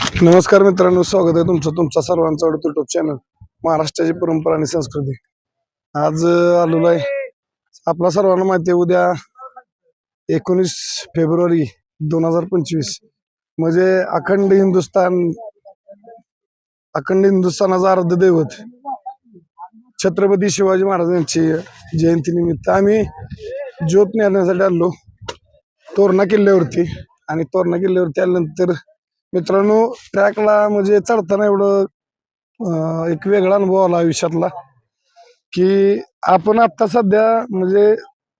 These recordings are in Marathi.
नमस्कार मित्रांनो स्वागत आहे तुमचं तुमचा सर्वांचा आवडतो युट्यूब चॅनल महाराष्ट्राची परंपरा आणि संस्कृती. आज आलेलो आहे. आपला सर्वांना माहिती आहे उद्या एकोणीस फेब्रुवारी दोन हजार पंचवीस. म्हणजे अखंड हिंदुस्थान अखंड हिंदुस्थानाचं आराध्य दैवत छत्रपती शिवाजी महाराजांची जयंतीनिमित्त आम्ही ज्योत नेण्यासाठी आलो. तोरणा किल्ल्यावरती आणि तोरणा किल्ल्यावरती आल्यानंतर मित्रांनो ट्रॅकला म्हणजे चढताना एवढं एक वेगळा अनुभव आला आयुष्यातला की आपण आता सध्या म्हणजे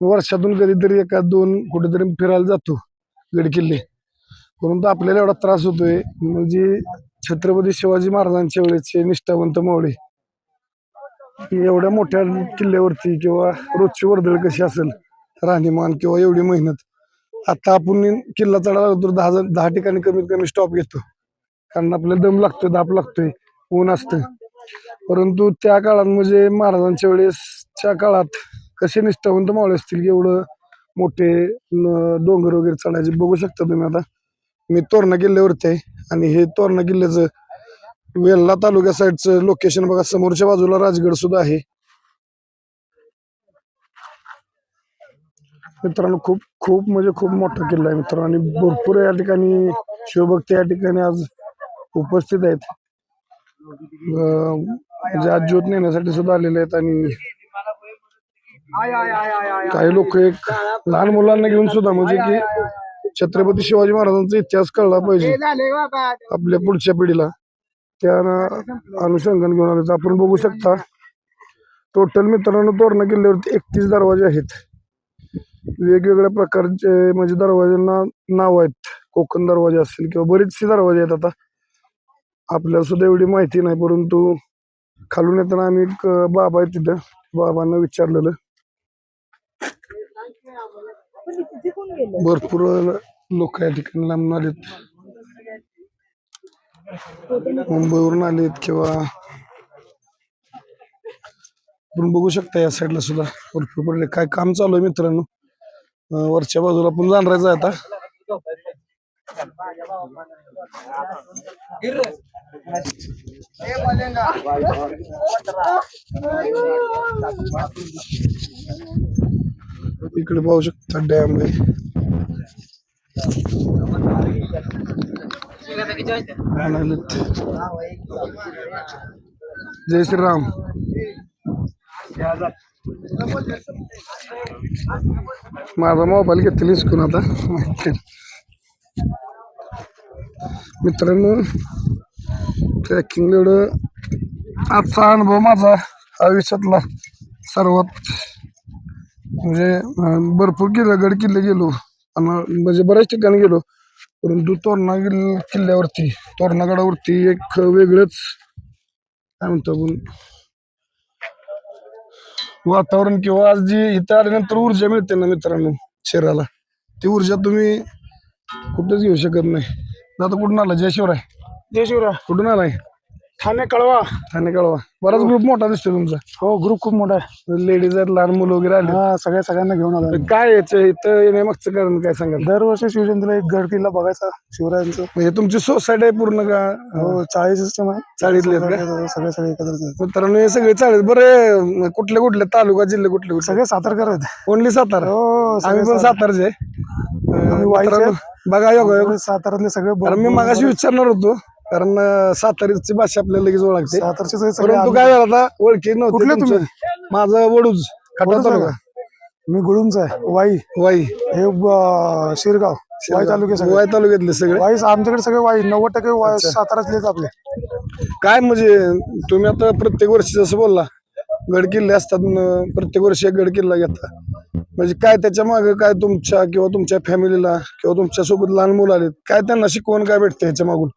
वर्षातून कधीतरी एका दोन कुठेतरी फिरायला जातो गडकिल्ले परंतु आपल्याला एवढा त्रास होतोय. म्हणजे छत्रपती शिवाजी महाराजांच्या वेळेचे निष्ठावंत मावळे. एवढ्या मोठ्या किल्ल्यावरती किंवा रोजची वर्दळ कशी असेल राहणीमान किंवा एवढी मेहनत आता आपण किल्ला चढायला लागलो तर दहा जण- दहा ठिकाणी कमीत कमी स्टॉप घेतो. कारण आपल्याला दम लागतोय दाप लागतोय ऊन असतं परंतु त्या काळात म्हणजे महाराजांच्या वेळेसच्या काळात कसे निष्ठावंत मावळे असतील की एवढं मोठे डोंगर वगैरे चढायचे बघू शकता तुम्ही आता. मी तोरणा किल्ल्यावरती आहे आणि हे तोरणा किल्ल्याचं वेल्ला तालुक्या साईडचं लोकेशन बघा समोरच्या बाजूला राजगड सुद्धा आहे. मित्रांनो खूप खूप म्हणजे खूप मोठा किल्ला आहे मित्रांनो. आणि भरपूर या ठिकाणी शिवभक्त या ठिकाणी आज उपस्थित आहेत. म्हणजे आज ज्योत नेण्यासाठी सुद्धा आलेले आहेत आणि काही लोक एक लहान मुलांना घेऊन सुद्धा म्हणजे की छत्रपती शिवाजी महाराजांचा इतिहास कळला पाहिजे आपल्या पुढच्या पिढीला. त्या अनुषंगाने घेऊन आले. तर आपण बघू शकता टोटल मित्रांनो तोरणा किल्ल्यावरती एकतीस दरवाजे आहेत. वेगवेगळ्या प्रकारचे म्हणजे दरवाज्यांना नाव आहेत. कोकण दरवाजे असतील किंवा बरेचसे दरवाजे आहेत आता. आपल्याला सुद्धा एवढी माहिती नाही परंतु खालून येताना आम्ही एक बाबा आहे तिथं. बाबांना विचारलेलं. भरपूर लोक या ठिकाणी लांबून आलेत. मुंबईवरून आलेत किंवा आपण बघू शकता या साईडला सुद्धा. भरपूर पडले. काय काम चालू आहे मित्रांनो? वरच्या बाजूला पण जाणारायचं आता. इकडे पाहू शकता डॅम जय श्रीराम. माझा मोबाईल घेतली हिसकून आता. मित्रांनो ट्रॅकिंग एवढं आजचा अनुभव माझा आयुष्यातला सर्वात. म्हणजे भरपूर किल्ले गड किल्ले गेलो. आणि म्हणजे बऱ्याच ठिकाणी गेलो. परंतु तोरणा किल्ल किल्ल्यावरती तोरणागडावरती एक वेगळंच काय म्हणतो आपण? वातावरण किंवा आज जी इथं आल्यानंतर ऊर्जा मिळते ना मित्रांनो शरीराला. ती ऊर्जा तुम्ही कुठेच घेऊ शकत नाही. आता कुठून आला? जय शिवराय जय शिवराय कुठून आलाय? ठाणे कळवा. ठाणे कळवा. बराच ग्रुप मोठा दिसतो तुमचा. हो ग्रुप खूप मोठा आहे. लेडीज आहेत लहान मुलं वगैरे आले. हा सगळ्या सगळ्यांना घेऊन आला. काय याचं? इथं येण्यामागचं कारण काय सांगाल? दरवर्षी शिवजयंतीला एक गड किल्ला बघायचा शिवरायांचं. म्हणजे तुमची सोसायटी आहे पूर्ण का? हो चाळीस सिस्टम आहे. चाळीतले सगळे सगळे एकत्र. मित्रांनो हे सगळे चाळीस. बरे कुठले कुठले? तालुका जिल्हे कुठले कुठले? सगळे सातारकर आहेत. ओनली सातारा? हो आम्ही पण सातारचे. बघा योगा योग. सगळे मी मागाशी विचारणार होतो. कारण सातारीची भाषा आपल्याला लगेच ओळखते. सातारचे सगळे सगळे परंतु काय झालं आता ओळखी नव्हते? माझं वडूज खटा तालुका. मी गुळूंचा आहे वाई. वाई. हे शिरगाव वाई तालुके सगळे. वाई तालुक्यातले सगळे? वाई आमच्याकडे सगळे वाई नव्वद टक्के वाई सातारातलेच आपले. काय म्हणजे तुम्ही आता प्रत्येक वर्षी जसं बोलला गड किल्ले असतात प्रत्येक वर्षी एक गड किल्ला घेता. म्हणजे काय त्याच्यामागे काय तुमच्या किंवा तुमच्या फॅमिलीला किंवा तुमच्यासोबत लहान मुलं आलेत काय त्यांना शिकवण काय भेटते याच्या मागून?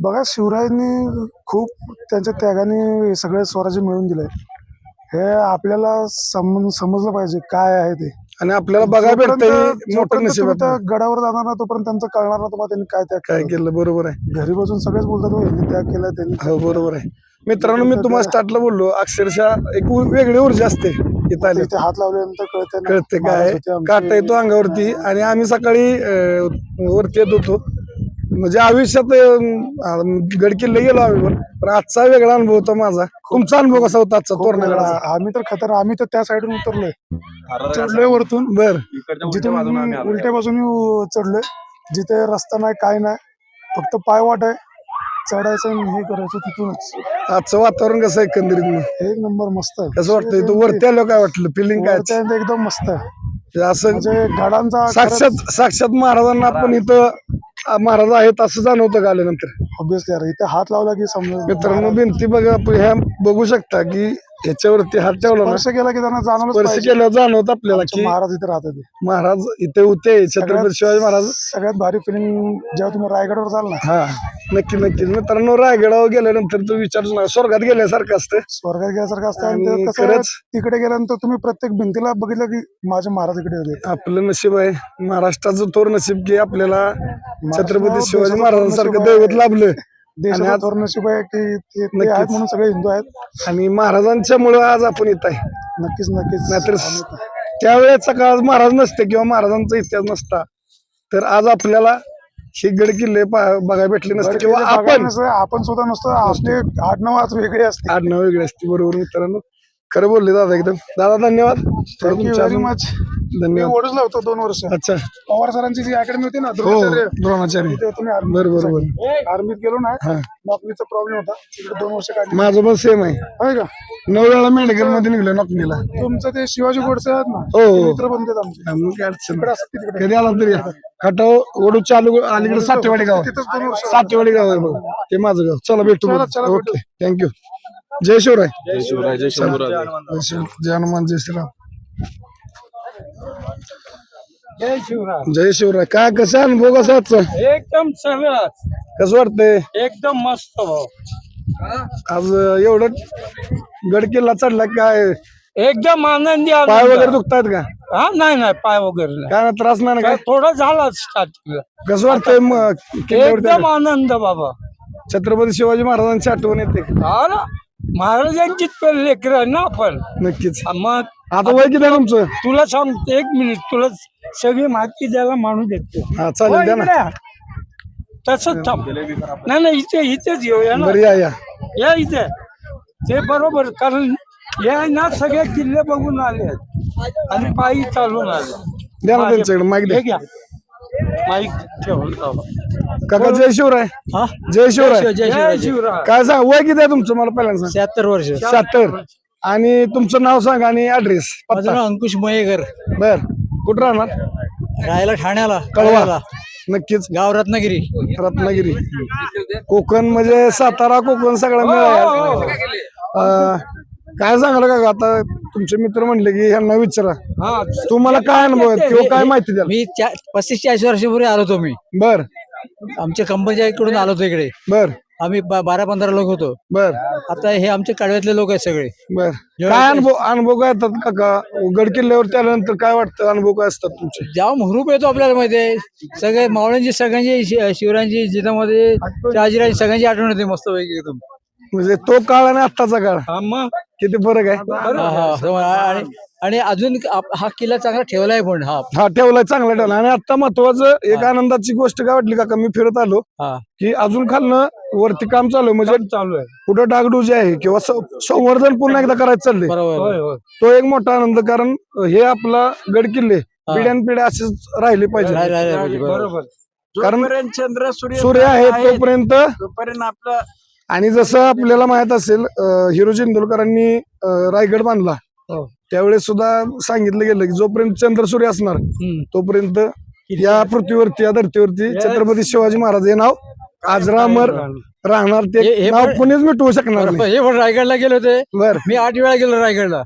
बघा शिवरायांनी खूप त्यांच्या त्यागाने सगळे स्वराज्य मिळवून दिलंय. हे आपल्याला सम समजलं पाहिजे काय आहे ते. आणि आपल्याला बघायला भेटतंय जोपर्यंत- मोठं जोपर्यंत नशीब तुम्ही आहे. त्या गडावर जाणार ना तोपर्यंत त्यांचं कळणार ना तुम्हाला त्यांनी काय त्याग काय केलं. केलं बरोबर आहे. घरी बसून सगळेच बोलतात "हो, यांनी त्याग केला त्यांनी हो बरोबर आहे. मित्रांनो मी तुम्हाला स्टार्टला बोललो अक्षरशः एक उ- वेगळी ऊर्जा असते इथं आले. तिथे हात लावल्यानंतर कळते कळते काय. काटा येतो अंगावरती आणि आम्ही सकाळी अं, वरती येत होतो. म्हणजे आयुष्यात अं, गड किल्ले गेलो आम्ही पण. पण आजचा वेगळा अनुभव होता माझा. तुमचा अनुभव कसा होता आजचा तोरणागडाचा? आ- आम्ही तर खतर आम्ही तर त्या साईडून उतरलोय. चढलोय वरतून. बर. जिथून उलट्या बाजूने चढलोय. जिथे रस्ता नाही काय नाही फक्त पाय वाट आहे. चढायचं हे करायचं तिथूनच. आजचं वातावरण कसं आहे एकंदरीत? एक नंबर मस्त आहे. कसं वाटतंय? तू वरती आलो काय वाटलं? फिलिंग काय? एकदम मस्त आहे. असं म्हणजे गडांचा साक्षात साक्षात महाराजांना आपण इथं महाराज आहेत असं जाणवतं का आल्यानंतर? ऑब्विसली यार इथे हात लावला की समजा मित्रांनो भिंती बघा ह्या बघू शकता की ह्याच्यावरती हात ठेवला ना स्पर्श केला की त्यांना स्पर्श केल्यावर जाणवत आपल्याला की महाराज इथे राहतात ते. महाराज इथे होते छत्रपती शिवाजी महाराज. सगळ्यात भारी फिलिंग जेव्हा तुम्ही रायगडवर जाल ना हा नक्की नक्की. मित्रांनो रायगडावर गेल्यानंतर तो विचार स्वर्गात गेल्यासारखं असतं. स्वर्गात गेल्यासारखं असतं आणि आणि ते कसं आहे, खरंच तिकडे गेल्यानंतर तुम्ही प्रत्येक भिंतीला बघितलं की माझे महाराज इकडे होते. आपलं नशीब आहे. महाराष्ट्राचं थोर नशीब की आपल्याला छत्रपती शिवाजी महाराजांसारखं दैवत लाभलं. देशाचा आज- नशीब आहे की ते- ते नक्कीच. आहेत म्हणून सगळे हिंदू आहेत. आणि महाराजांच्या मुळे आज आपण येत आहे. नक्कीच नक्कीच. नाहीतर त्यावेळेचा काळात महाराज नसते किंवा महाराजांचा इतिहास नसता. तर आज आपल्याला हे गड किल्ले पा- बघायला भेटले नसते किंवा आपण आपण सुद्धा नसतो आपले आडनाव आज वेगळे असते. आडनाव वेगळे असते. बरोबर मित्रांनो. खरं बोलले दादा एकदम. दादा धन्यवाद. थँक्यू तुमच्या व्हेरी अजून- मच मी धन्यवाद ओढच लावतो दोन वर्ष. अच्छा. पवार सरांची जी अकॅडमी होती ना हो द्रोणाचार्य, द्रोणाचार्य. तिथे होतो मी आर्मीत. बरं बरं बरं. आर्मीत गेलो ना हा. नोकरीचा प्रॉब्लेम होता. तिकडे दोन वर्ष काढली. माझं पण सेम आहे. होय का? नऊ वेळा मेडिकलमध्ये निघलो नोकरीला. तुमचं ते शिवाजी गोडसे आहेत ना हो हो. मित्र बनतात आमचे. मग काय अडचण तिकडे नाही. असतात ते तिकडे. कधी आला तरी या. खटाव ओढू चालू अलीकडे सातेवाडी गाव तिथंच दोन वर्ष सातेवाडी गाव आहे बघ. ते माझं गाव. चला भेटू चला, चला, ओके. थँक्यू जय शिवराय. जय शिवराय जय शंभूराज. जय शिव जय हनुमान जय श्रीराम. जय शिवराय. जय शिवराय. काय कसा अनुभव? कसा आजचा? एकदम सरळ कसं वाटतंय? एकदम मस्त भाऊ. आज एवढं गड किल्ला चढला काय? एकदम आनंदी पाय. वगैरे दुखतायत का? हा नाही नाही पाय वगैरे नाही. काय ना त्रास नाही ना काय? काय थोडं झाला स्टार्टिंगला कसं वाटतंय मग किल्ल्यावरती एकदम आनंद बाबा. छत्रपती शिवाजी महाराजांची आठवण येते. हा ना. महाराजांचीच लेकर आहे ना आपण. नक्कीच. मग आता वय किती आहे तुमचं? तुला सांगतो एक मिनिट तुला सगळी माहिती द्यायला माणूस देतो. हा चालेल द्या ना. तसंच थांब. नाही नाही इथे इथेच येऊया ना. बरं या या. या इथे. ते बरोबर कारण आहे ना सगळे किल्ले बघून आले आहेत. आणि पायी चालून आले द्या ना त्यांच्याकडे माईक हे द्या. घ्या. माईक ठेवून जावा. काका जय शिवराय. हा? जय शिवराय. जय शिवराय. काय सांग वय किती आहे तुमचं? मला पहिल्यांदा सांग. शहात्तर वर्ष. शहात्तर. आणि तुमचं नाव सांगा आणि ऍड्रेस माझं नाव अंकुश मयेकर बर. कुठं राहणार? राहायला ठाण्याला कळवा. कळव्याला. नक्कीच. गाव रत्नागिरी. रत्नागिरी. कोकण म्हणजे सातारा कोकण सगळा मिळाला अं, काय सांगाल का आता? तुमचे मित्र म्हणले की ह्यांना विचारा. हा. तुम्हाला काय अनुभव आहे? किंवा काय माहिती द्या मी पस्तीस चाळीस वर्षापूर्वी आलो होतो मी. बर. आमच्या कंपनीच्या इकडून आलो होतो इकडे. बर. आम्ही बा- बारा पंधरा लोक होतो. बर. आता हे आमचे कळव्यातले लोक आहेत सगळे. बर. काय अनुभव अनुभव काय येतात काका गड किल्ल्यावरती आल्यानंतर काय वाटतं? अनुभव काय असतात तुमचे? जेव्हा हुरूप येतो आपल्याला माहिती आहे सगळे मावळ्यांची सगळ्यांची शि- शिवरायांची जिजामध्ये शहाजीराजी सगळ्यांची आठवण येते मस्त पैकी एकदम. म्हणजे तो काळ आणि आत्ताचा काळ. किती फरक आहे? हा, हा. आणि आणि अजून आप- हा किल्ला चांगला ठेवलाय पण हा. हा ठेवलाय चांगला ठेवला. आणि आता महत्वाचं एक आनंदाची गोष्ट काय वाटली काका मी फिरत आलो की अजून खालनं वरती काम चालू आहे. म्हणजे चालू आहे. कुठं डागडुजी आहे किंवा संवर्धन पुन्हा एकदा करायचं चाललंय. बरोबर. होय होय. तो एक मोठा आनंद कारण हे आपला गड किल्ले पिढ्यान पिढ्या असेच राहिले पाहिजे. बरोबर. कारण चंद्र सूर्य सूर्य आहे तोपर्यंत तोपर्यंत आपलं आणि जसं आपल्याला माहीत असेल हिरो इंदोरकरांनी अं, रायगड बांधला. त्यावेळेस सुद्धा सांगितलं गेलं की जोपर्यंत चंद्र सूर्य असणार. तोपर्यंत या पृथ्वीवरती या धर्तीवरती छत्रपती शिवाजी महाराज हे नाव आजरामर राहणार हे- ते हे नाव कोणीच मिटवू शकणार. नाही. हे पण रायगडला गेले होते. बर. मी आठ वेळा गेलो रायगडला.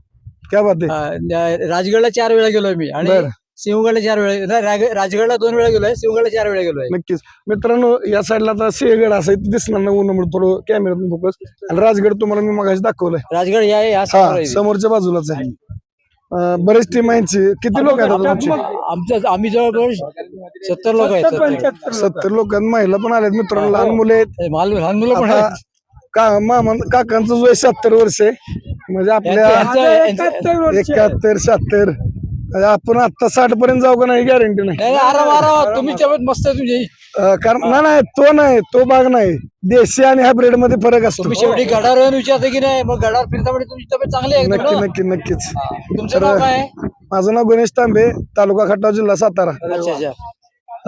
क्या बात आहे. हा, राजगडला चार वेळा गेलोय मी. आणि बर. सिंहगडला चार वेळा रायग- राजगडला दोन वेळा गेलोय सिंहगडला चार वेळा गेलोय नक्कीच. मित्रांनो या साईडला आता सिंहगड असं दिसणार नाही उन्हामुळे थोडं कॅमेऱ्यातून फोकस आणि राजगड तुम्हाला मी मगाशी दाखवलंय. राजगड या या हा समोर आहे. समोरच्या बाजूलाच आहे. अं, बरेच टीम यांची किती लोक आहेत आता तुमची? आमचं आम्ही जवळजवळ सत्तर लोक आहेत सत्तर. सत्तर. लोक आहेत. महिला पण आल्यात मित्रांनो लहान मुले आहेत. हे माल लहान मुलं पण आता आहेत. का मामा काकांचं वय शहात्तर वर्ष आहे. म्हणजे आपल्या यांचं- यांचं-. एकाहत्तर शहात्तर म्हणजे आपण आता साठ पर्यंत जाऊ का नाही? गॅरंटी नाही. नाही, आराम आराम. तुम्ही मस्त आहे तुमची. अं, कारण नाही नाही तो नाही तो भाग नाही. देशी आणि हायब्रिडमध्ये फरक असतो. तुम्ही शेवटी गडावर येऊन विचारता की नाही मग गडावर फिरता म्हणजे तुमची तब्येत चांगली आहे नक्की एकदम ना? नक्की नक्कीच. तुमचं नाव काय? आहे? माझं नाव गणेश तांबे तालुका खटाव जिल्हा सातारा. अच्छा अच्छा.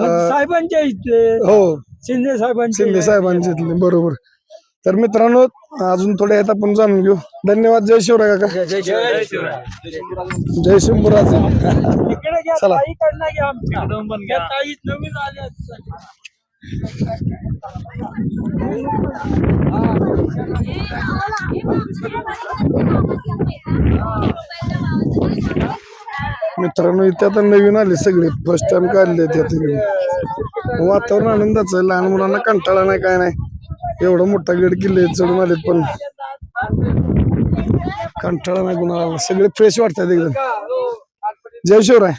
मग साहेबांच्या इथले. हो. शिंदे साहेबांचे. शिंदे साहेबांचे इथले बरोबर. तर मित्रांनो अजून थोडे आहेत आपण जाणून घेऊ. धन्यवाद जय शिवराय काका. जय इकडे घ्या चला. मित्रांनो इथे आता नवीन आले सगळे. फर्स्ट टाइम काढले ते वातावरण आनंदाचं आहे. लहान मुलांना कंटाळा नाही काय नाही. एवढा मोठा गड किल्ले चढून आलेत पण कंटाळा नाही कुणाला. सगळे फ्रेश वाटतात एकदम. जय शिवराय.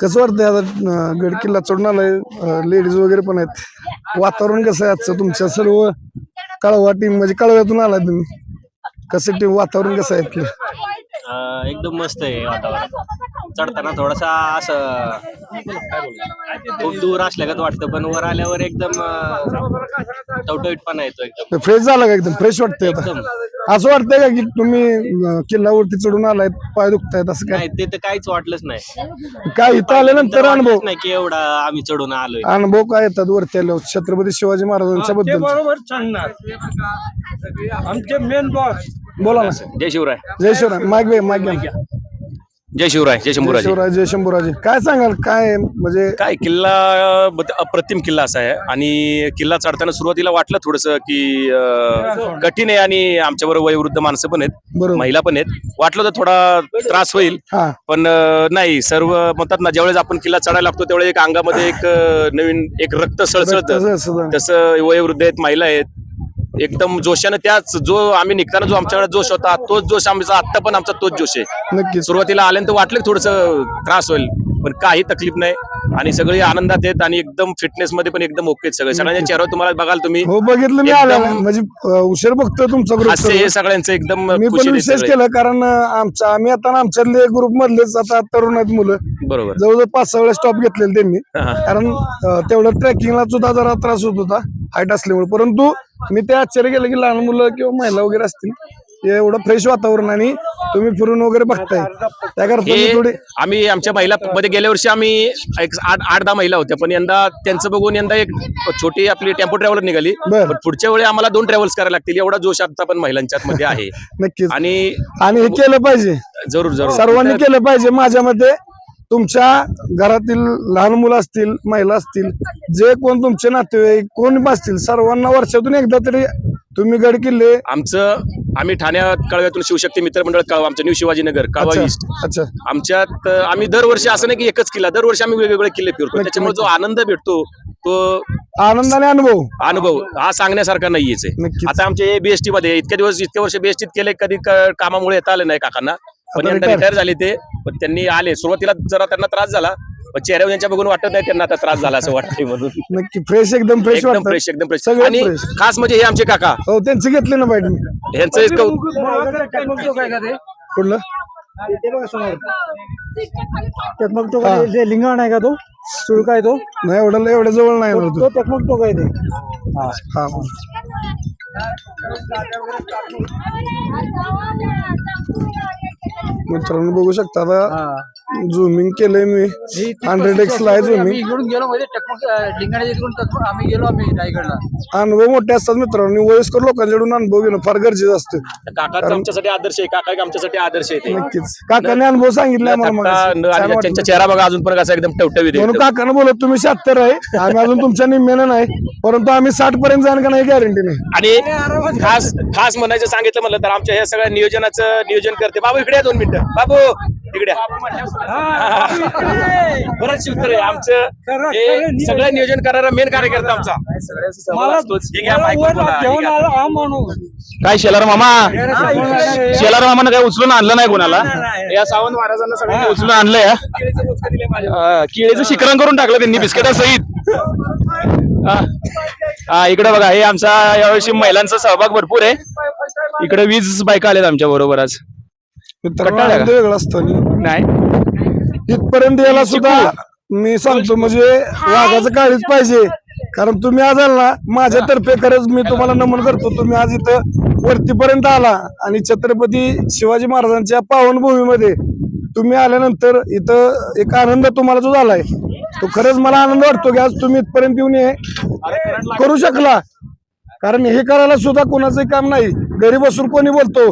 कसं वाटतंय आता गड किल्ला चढून आलाय लेडीज वगैरे पण आहेत. वातावरण कसं आहे आजचं तुमच्या सर्व कळवा टीम म्हणजे कळव्यातून आलाय तुम्ही. कसं टीम वातावरण कसं आहे आपलं एकदम मस्त आहे वातावरण. चढताना थोडासा असं खूप दूर असल्यागत वाटतं पण वर आल्यावर एकदम अं, टवटवीतपणा येतो एकदम. फ्रेश झाला का एकदम? फ्रेश वाटतंय आता. एकदम. असं वाटतंय का की तुम्ही अं, किल्ल्यावरती चढून आलाय पाय दुखतायत असं काय? नाही ते तर काहीच वाटलंच नाही. काय इथं आल्यानंतर अनुभव? वाटलंच नाही की एवढा आम्ही चढून आलोय. अनुभव काय येतात वरती आल्यावर? छत्रपती शिवाजी महाराजांच्या ते बद्दल बरोबर सांगणार. आमचे मेन बॉस बोला ना जय शिवराय. जय शिवराय. माग वे माग घ्या. जय शिवराय जय जय शंभूराजे शिवराय जय शंभूराजे. काय सांगाल काय म्हणजे काय किल्ला बद- अप्रतिम किल्ला असा आहे. आणि किल्ला चढताना सुरुवातीला वाटलं थोडस की अं, कठीण आहे आणि आमच्याबरोबर वयोवृद्ध माणसं पण आहेत बरोबर. महिला पण आहेत. वाटलं तर थोडा त्रास होईल हा. पण अं, नाही. सर्व म्हणतात ना ज्यावेळेस आपण किल्ला चढायला लागतो त्यावेळेस एक अंगामध्ये एक अं, नवीन एक रक्त सळसळतं. तसं- तसं. तसं वयोवृद्ध आहेत महिला आहेत. एकदम जोशानं त्याच जो आम्ही निघताना जो आमच्याकडे जोश होता तोच जोश आमचा आत्ता पण आमचा तोच जोश आहे. नक्कीच. सुरुवातीला आल्यानंतर वाटलं थोडस त्रास होईल पण काही तकलीफ नाही. आणि सगळे आनंदात आहेत आणि एकदम फिटनेस मध्ये पण एकदम ओके सगळे. सगळ्यांच्या चेहऱ्यावर तुम्हाला बघाल तुम्ही हो बघितलं मी एकदम- आला म्हणजे अं, उशीर बघतो तुमचा हास्य हे ग्रुप सगळ्यांचं एकदम मी पण विशेष. केलं कारण अं, आमच्या आम्ही आता आमच्यातले ग्रुप मधलेच आता तरुण आहेत मुलं. बरोबर. जवळजवळ पाच सहा वेळेस स्टॉप घेतलेले त्यांनी. हा. कारण अं, तेवढं ट्रेकिंगला सुद्धा जरा त्रास होत होता हाईट असल्यामुळे. परंतु मी ते आश्चर्य केलं की लहान मुलं किंवा महिला वगैरे असतील एवढं फ्रेश वातावरण आणि तुम्ही फिरून वगैरे बघताय. त्याकरता मी थोडी आम्ही आमच्या महिला मध्ये गेल्या वर्षी आम्ही एक आठ आठ दहा महिला होत्या. पण यंदा त्यांचं बघून यंदा एक छोटी आपली टेम्पो ट्रॅव्हलर निघाली. बरं. पण पुढच्या वेळी आम्हाला दोन ट्रॅव्हल्स करायला लागतील. एवढा जोश आता पण महिलांच्यात मध्ये आहे. नक्कीच. आणि आणि हे केलं पाहिजे. जरूर जरूर. सर्वांनी केलं पाहिजे. माझ्या मते तुमच्या घरातील लहान मुलं असतील महिला असतील जे कोण तुमचे नातेवाईक कोण असतील सर्वांना वर्षातून एकदा तरी तुम्ही गड किल्ले आमचं आम्ही ठाण्यात कळव्यातून शिवशक्ती मित्रमंडळ कळवा आमचं न्यू शिवाजीनगर कळवा ईस्ट अच्छा. आमच्यात आम्ही दरवर्षी असं नाही की एकच किल्ला दरवर्षी आम्ही वेगवेगळे किल्ले फिरतो. त्याच्यामुळे जो आनंद भेटतो तो आनंदाने अनुभव. अनुभव हा सांगण्यासारखा नाहीयेच आहे नक्कीच. आता आमचे बीएसटी मध्ये इतके दिवस इतके वर्ष बीएसटीत केले कधी कामामुळे येता आले नाही काकांना. पण यंदा. रिटायर. झाले ते पण त्यांनी आले. सुरुवातीला जरा त्यांना त्रास झाला पण चेहऱ्यावर त्यांच्या बघून वाटत नाही त्यांना आता त्रास झाला असं वाटतंय म्हणून. नक्की फ्रेश एकदम फ्रेश एकदम वाटतं. फ्रेश एकदम फ्रेश सगळे आणि fresh. खास म्हणजे हे आमचे काका. हो त्यांचे घेतले ना बाईट मी. यांचं एक कौ- कुठलं? टकमक टोक जे लिंगाण आहे का तो? सुळका आहे तो? नाही एवढं एवढ्या जवळ नाही येणार तो. तू टकमक टोक आहे ते? हा. मित्रांनो बघू शकता आता झुमिंग केलंय मी. हंड्रेड एक्स ला झुमिंग इकडून गेलो म्हणजे लिंगाण्याच्या आम्ही गेलो आम्ही रायगडला. अनुभव मोठे असतात मित्रांनो. वयस्कर लोकांच्याकडून अनुभव घेणं फार गरजेचं असतं. काकाचं आमच्यासाठी आदर्श आहे. काका एक आमच्यासाठी आदर्श आहे. नक्कीच. काकाने अनुभव सांगितला. त्यांचा चेहरा बघा अजून पण कसा एकदम टवटवीत आहे म्हणून. काकानं बोलत तुम्ही शहात्तर आहे. आम्ही अजून तुमच्या निम्म्यानं नाही. परंतु आम्ही साठ पर्यंत जाण का नाही गॅरंटी नाही. आणि खास खास म्हणायचं सांगितलं म्हणलं तर आमच्या ह्या सगळ्या नियोजनाचं नियोजन करते. बाबू इकडे या दोन मिनिटं. बाबू! इकडे. या. बरंच उत्तर आहे. आमचं हे. सगळं नियोजन करणारा मेन कार्यकर्ता आमचा. मला हे घ्या, मला mic वर बोला, हे घेऊन घ्या. आला हा माणूस. काय शेलार मामा. शेलार मामानं काय उचलून आणलं नाही कोणाला? या सावंत महाराजांना सगळ्यांनी उचलून आणलंय अं, केळीचं शिखरण करून टाकलं त्यांनी बिस्किटा सहित. हा. इकडे बघा हे आमचा यावर्षी महिलांचा सहभाग भरपूर आहे. इकडे वीस बायका आल्यात आमच्या बरोबर आज कटाळा वेगळा असतो आणि नाही. इथपर्यंत यायला सुद्धा मी सांगतो म्हणजे वाघाचं काळीच पाहिजे. कारण तुम्ही आज आला ना माझ्यातर्फे खरंच मी तुम्हाला नमन करतो. तुम्ही आज इथं वरतीपर्यंत आला आणि छत्रपती शिवाजी महाराजांच्या पावनभूमीमध्ये तुम्ही आल्यानंतर इथं एक आनंद तुम्हाला जो झालाय तो खरंच मला आनंद वाटतो की आज तुम्ही इथपर्यंत येऊन हे करू शकला. कारण हे करायला सुद्धा कोणाचंही काम नाही. घरी बसून कोणी बोलतो.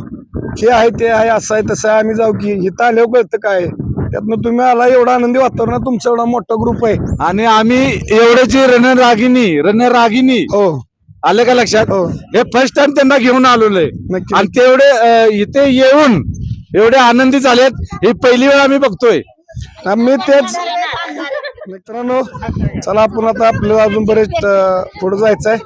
हे आहे ते आहे असं आहे तसं आहे आम्ही जाऊ की. इथं आल्यावर कळतं काय. त्यातनं तुम्ही आला एवढा आनंदी वातावरण तुमचा एवढा मोठा ग्रुप आहे. आणि आम्ही एवढ्याची रणरागिनी रणरागिनी हो. आले का लक्षात? हो. हे फर्स्ट टाइम त्यांना घेऊन आलेलो. नक्की. आणि तेवढे अं, इथे येऊन एवढे आनंदी झालेत ही पहिली वेळ आम्ही बघतोय. मी तेच मित्रांनो चला आपण आता आपलं अजून बरेच अं, पुढे जायचं आहे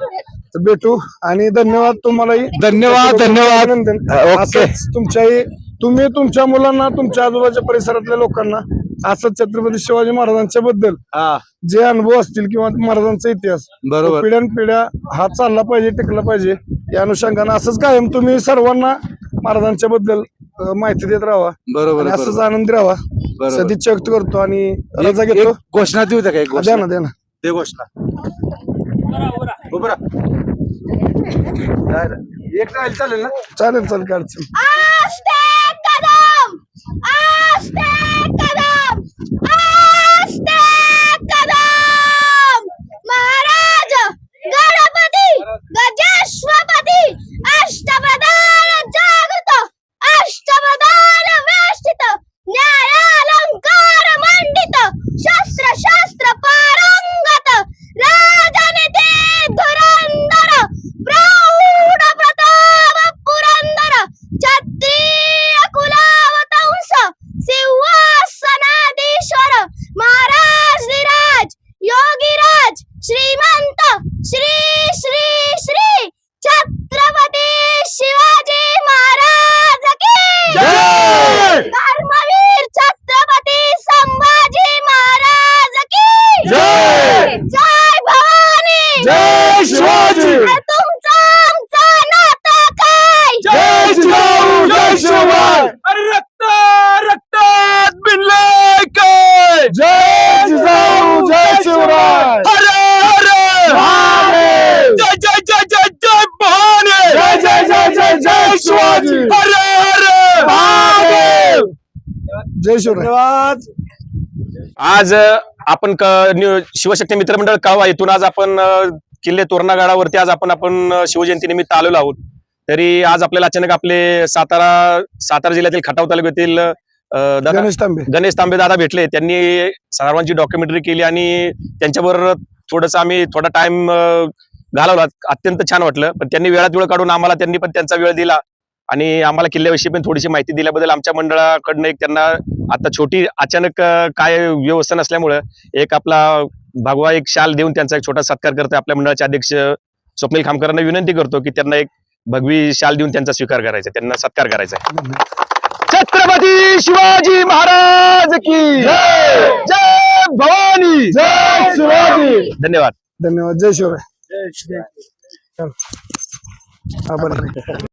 तर भेटू आणि धन्यवाद तुम्हालाही धन्यवाद, धन्यवाद. अभिनंदन. ओके. असंच तुमच्याही तुम्ही तुमच्या मुलांना तुमच्या आजूबाजूच्या परिसरातल्या लोकांना असंच छत्रपती शिवाजी महाराजांच्या बद्दल हा जे अनुभव असतील किंवा महाराजांचा इतिहास बरोबर पिढ्यान पिढ्या हा चालला पाहिजे टिकला पाहिजे या अनुषंगानं असंच कायम तुम्ही सर्वांना महाराजांच्या बद्दल अं, माहिती देत राहा बरोबर आणि असंच बरोबर. आनंदी राहा बरोबर. सदिच्छा व्यक्त करतो आणि रजा एक- घेतो एक घोषणा देऊ द्या का एक द्या घोषणा द्या ना ते घोषणा उभं राहा. एक राहील चालेल ना? चालेल चालेल काय अडचण आस्ते कदम! आस्ते! chat जय धन्यवाद. आज आपण क- न्यू- शिवशक्ती मित्रमंडळ कळवा इथून आज आपण किल्ले तोरणागडावरती आज आपण आपण शिवजयंती निमित्त आलेलो आहोत. तरी आज आपल्याला अचानक आपले सातारा सातारा जिल्ह्यातील खटाव तालुक्यातील गणेश तांबे. गणेश तांबे दादा भेटले. त्यांनी सर्वांची डॉक्युमेंटरी केली आणि त्यांच्याबरोबर थोडंसं आम्ही थोडा टाइम घालवला. अत्यंत छान वाटलं. पण त्यांनी वेळात वेळ काढून आम्हाला त्यांनी पण त्यांचा वेळ दिला. आणि आम्हाला किल्ल्याविषयी पण थोडीशी माहिती दिल्याबद्दल आमच्या मंडळाकडनं एक त्यांना आता छोटी अचानक काय व्यवस्था नसल्यामुळं एक आपला भगवा एक शाल देऊन त्यांचा एक छोटा सत्कार करतो आपल्या मंडळाचे अध्यक्ष स्वप्नील खामकरांना विनंती करतो की त्यांना एक भगवी शाल देऊन त्यांचा स्वीकार करायचा त्यांना सत्कार करायचा आहे. छत्रपती शिवाजी महाराज की जय! जय भवानी! जय शिवाजी! धन्यवाद. धन्यवाद. जय शिवराय. आभार